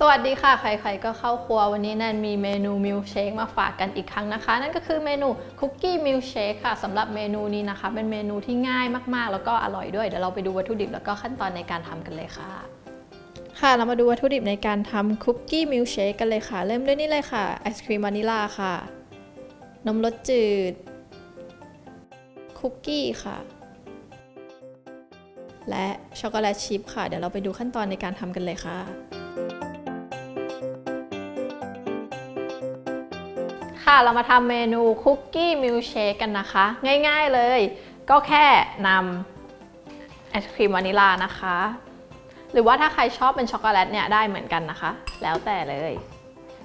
สวัสดีค่ะ ใครๆก็เข้าครัววันนี้แนนมีเมนูมิลเชคมาฝากกันอีกครั้งนะคะ นั่นก็คือเมนูคุกกี้มิลเชคค่ะสำหรับเมนูนี้นะคะ เป็นเมนูที่ง่ายมากๆ แล้วก็อร่อยด้วย เดี๋ยวเราไปดูวัตถุดิบแล้วก็ขั้นตอนในการทำกันเลยค่ะ ค่ะเรามาดูวัตถุดิบในการทำคุกกี้มิลเชคกันเลยค่ะ เริ่มด้วยนี่เลยค่ะไอศครีมวานิลาค่ะ นมรสจืด คุกกี้ค่ะ และช็อกโกแลตชิพค่ะ เดี๋ยวเราไปดูขั้นตอนในการทำกันเลยค่ะ ค่ะเรามาทำเมนูคุกกี้มิลเชคกันนะคะ ง่ายๆเลย ก็แค่นำไอศครีมวานิลานะคะ หรือว่าถ้าใครชอบเป็นช็อกโกแลตเนี่ยได้เหมือนกันนะคะ แล้วแต่เลย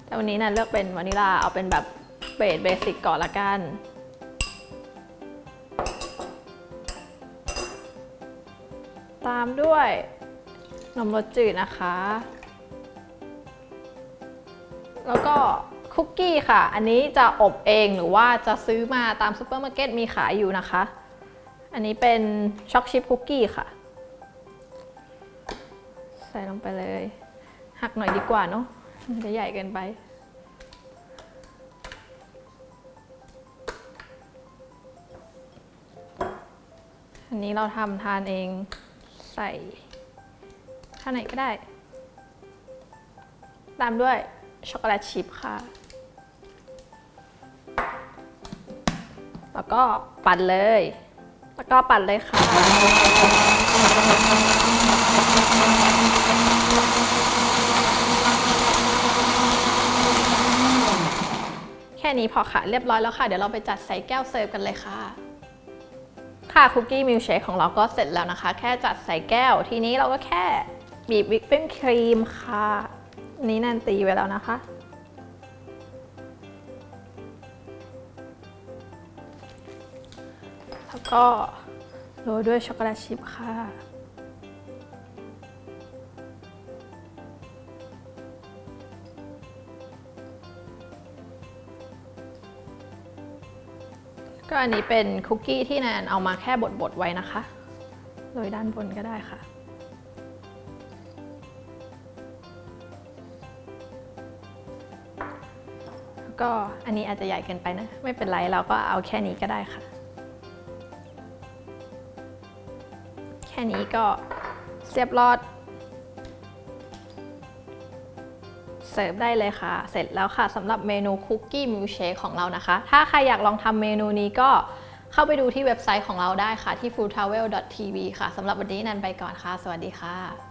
แต่วันนี้นะเลือกเป็นวานิลาเอาเป็นแบบเบสเบสิกก่อนละกันตามด้วยนมรสจืดนะคะ แล้วก็ คุกกี้ค่ะ อันนี้จะอบเองหรือว่าจะซื้อมาตามซูเปอร์มาร์เก็ตมีขายอยู่นะคะ อันนี้เป็นช็อกชิพคุกกี้ค่ะ ใส่ลงไปเลย หักหน่อยดีกว่าเนาะมันจะใหญ่เกินไป อันนี้เราทำทานเองใส่ข้างไหนก็ได้ ตามด้วย ช็อกโกแลตชิพค่ะ แล้วก็ปั่นเลย แล้วก็ปั่นเลยค่ะ แค่นี้พอค่ะ เรียบร้อยแล้วค่ะ เดี๋ยวเราไปจัดใส่แก้วเสิร์ฟกันเลยค่ะค่ะคุกกี้มิลเชคของเราก็เสร็จแล้วนะคะ แค่จัดใส่แก้วทีนี้เราก็แค่บีบวิปปิ้งครีมค่ะ นี้นันตีไว้แล้วนะคะ แล้วก็โรยด้วยช็อกโกแลตชิพค่ะก็อันนี้เป็นคุกกี้ที่แนนเอามาแค่บดๆไว้นะคะโรยด้านบนก็ได้ค่ะ ก็อันนี้อาจจะใหญ่เกินไปนะ ไม่เป็นไรเราก็เอาแค่นี้ก็ได้ค่ะ แค่นี้ก็เรียบรอด เสิร์ฟได้เลยค่ะ เสร็จแล้วค่ะสำหรับเมนูคุกกี้มิลเชคของเรานะคะ ถ้าใครอยากลองทำเมนูนี้ก็เข้าไปดูที่เว็บไซต์ของเราได้ค่ะที่ foodtravel.tv ค่ะสำหรับวันนี้นันไปก่อนค่ะ สวัสดีค่ะ